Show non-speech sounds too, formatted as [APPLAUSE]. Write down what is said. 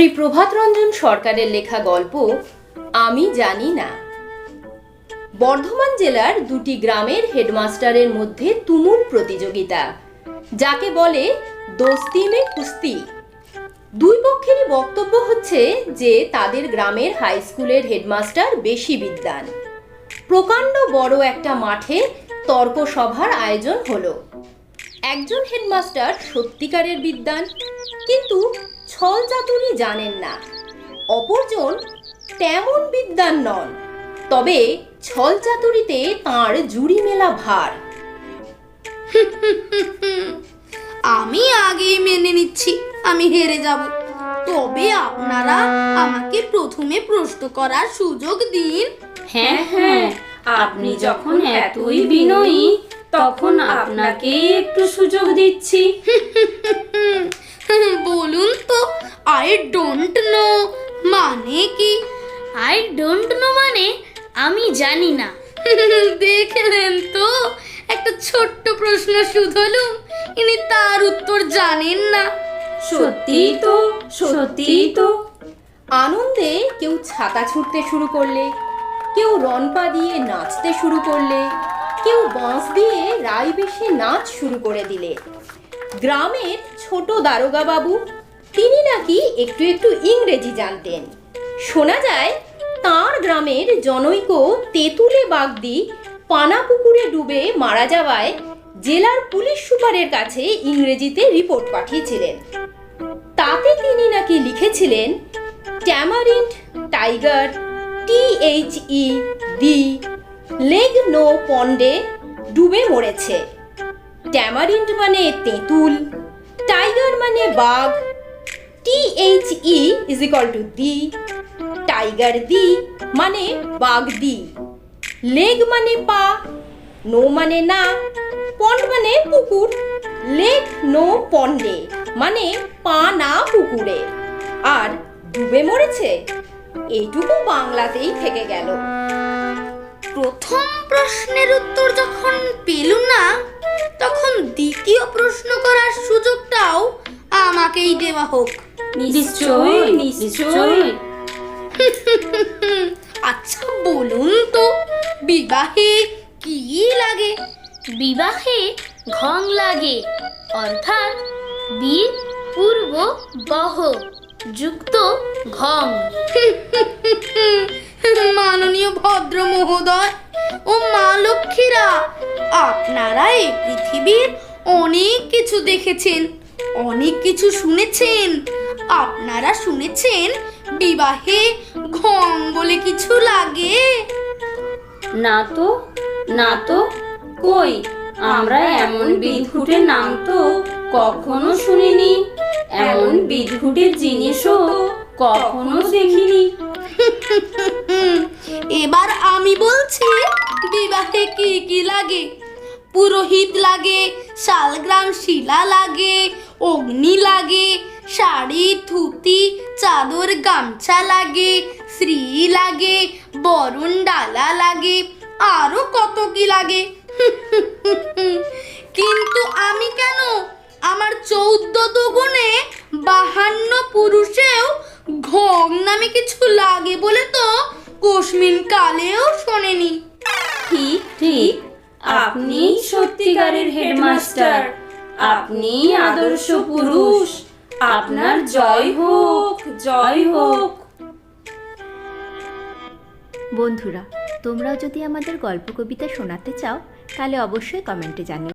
শ্রী প্রভাত রঞ্জন সরকারের লেখা গল্প, আমি জানি না। বর্ধমান জেলার দুটি গ্রামের হেডমাস্টারের মধ্যে তুমুল প্রতিযোগিতা, যাকে বলে দোস্তি মে কুস্তি। দুই পক্ষেরই বক্তব্য হচ্ছে যে তাদের গ্রামের হাই স্কুলের হেডমাস্টার বেশি বিদ্বান প্রকাণ্ড বড় একটা মাঠে তর্ক সভার আয়োজন হলো। একজন হেডমাস্টার সত্যিকারের বিদ্বান কিন্তু ছল চাতুরি জানেন না। অপরজন তেমন বিদ্বান নন তবে ছল চাতুরিতে তাঁর জুড়ি মেলা ভার। আমি আগেই মেনে নিচ্ছি আমি হেরে যাব। তবে আপনারা আমাকে প্রথমে প্রশ্ন করার সুযোগ দিন। হ্যাঁ হ্যাঁ আপনি যখন এতই বিনয়ী তখন আপনাকেই একটু সুযোগ দিচ্ছি। [LAUGHS] [LAUGHS] বলুন তো আই ডোন্ট নো মানে কি? আই ডোন্ট নো মানে আমি জানি না। [LAUGHS] দেখলেন তো একটা ছোট্ট প্রশ্ন শুধলুম ইনি তার উত্তর জানেন না। সত্যিই তো সত্যিই তো। আনন্দে কেউ ছাতা ছুটতে শুরু করলে কেউ রনপা দিয়ে নাচতে শুরু করলে কেউ বাঁশ দিয়ে রাই বেশি নাচ শুরু করে দিলে। গ্রামের ছোট দারোগা বাবু তিনি নাকি একটু একটু ইংরেজি জানতেন। শোনা যায়, তার গ্রামের জনৈক তেঁতুলে বাগদি পানা পুকুরে ডুবে মারা যাওয়ায় জেলার পুলিশ সুপারের কাছে ইংরেজিতে রিপোর্ট পাঠিয়েছিলেন। তাতে তিনি নাকি লিখেছিলেন tamarind tiger, T H E the leg no পন্ডে ডুবে মরেছে। ট্যামারিন্ড মানে তেঁতুল টাইগার মানে বাঘ T H E is equal to the tiger the মানে বাঘ দি লেগ মানে পা নো মানে না পন্ড মানে পুকুর লেক নো পন্ডে মানে পা না পুকুরে, আর ডুবে মরেছে, এইটুকু বাংলাতেই থেকে গেল। প্রথম প্রশ্নের উত্তর যখন পেলুম না তখন দ্বিতীয় প্রশ্ন করার সুযোগটাও আমাকেই দেওয়া হোক। নিশ্চয়ই নিশ্চয়ই আচ্ছা বলুন তো বিবাহে কি লাগে? বিবাহে ঘং লাগে অর্থাৎ বি পূর্ব বহ যুক্ত ঘং। মাননীয় ভদ্র মহোদয় ও পৃথিবীর অনেক কিছু দেখেছেন অনেক কিছু শুনেছেন। আপনারা শুনেছেন বিবাহে ঘং বলে কিছু লাগে? না তো না তো কই? আমরা এমন বিদঘুটের নাম তো কখনো শুনিনি। এমন বিদঘুটের জিনিসও কখনো দেখিনি। এবার আমি বলছি বিবাহে কি কি লাগে? পুরোহিত লাগে, শালগ্রাম শিলা লাগে, অগ্নি লাগে, শাড়ি, ধুতি, চাদর, গামছা লাগে, শ্রী লাগে, বরণ ডালা লাগে, আরও কত কি লাগে। [LAUGHS] কিন্তু আমি কেন? আমার চৌদ্দ দুগুণে বাহান্ন পুরুষেও ঘং নামে কিছু লাগে বলে তো কোশমিন কালেও শোনেনি। ঠিক ঠিক। আপনি সত্যিকারের হেডমাস্টার। আপনি আদর্শ পুরুষ। আপনার জয় হোক জয় হোক। বন্ধুরা, তোমরাও যদি আমাদের গল্প কবিতা শোনাতে চাও, তাহলে অবশ্যই কমেন্টে জানিও।